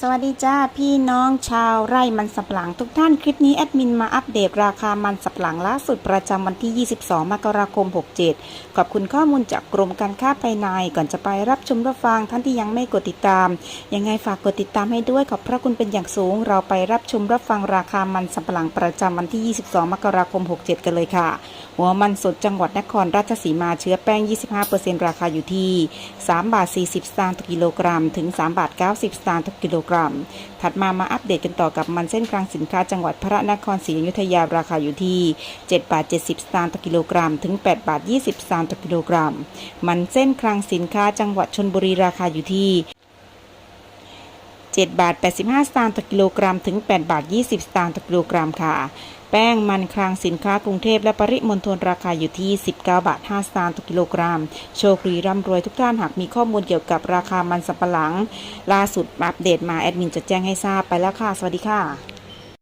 สวัสดีจ้าพี่น้องชาวไร่มันสับหลังทุกท่านคลิปนี้แอดมินมาอัปเดตราคามันสับหลังล่าสุดประจำวันที่ 22 มกราคม 67 ขอบคุณข้อมูลจากกรมการค้าภายในก่อนจะไปรับชมรับฟังท่านที่ยังไม่กดติดตาม ยังไงฝากกดติดตามให้ด้วยขอบพระคุณเป็นอย่างสูง เราไปรับชมรับฟังราคามันสับหลังประจำวันที่ 22 มกราคม 67 กันเลยค่ะ หัวมันสดจังหวัดนครราชสีมาเชื้อแป้ง 25%ราคาอยู่ที่ 3 บาท 40 สตางค์ต่อกิโลกรัม ถึง 3 บาท 90 สตางค์ต่อกิโลกรัม ถัดมามาอัปเดตกันต่อกับมันเส้นกลางสินค้าจังหวัดพระนครศรีอยุธยาราคาอยู่ที่ 7 บาท 70 สตางค์ต่อกิโลกรัม ถึง 8 บาท 20 สตางค์ต่อกิโลกรัม มันเส้นคลังสินค้าจังหวัดชนบุรีราคาอยู่ที่ 7 บาท 85 สตางค์ต่อกิโลกรัม ถึง 8 บาท 20 สตางค์ต่อกิโลกรัมค่ะ แป้งมันคลังสินค้ากรุงเทพและปริมณฑลราคาอยู่ที่ 19 บาท 5 สตางค์ต่อกิโลกรัม โชคดีร่ำรวยทุกท่านหากมีข้อมูลเกี่ยวกับราคามันสับปะหลัง ล่าสุดอัปเดตมาแอดมินจะแจ้งให้ทราบไปแล้วค่ะ สวัสดีค่ะ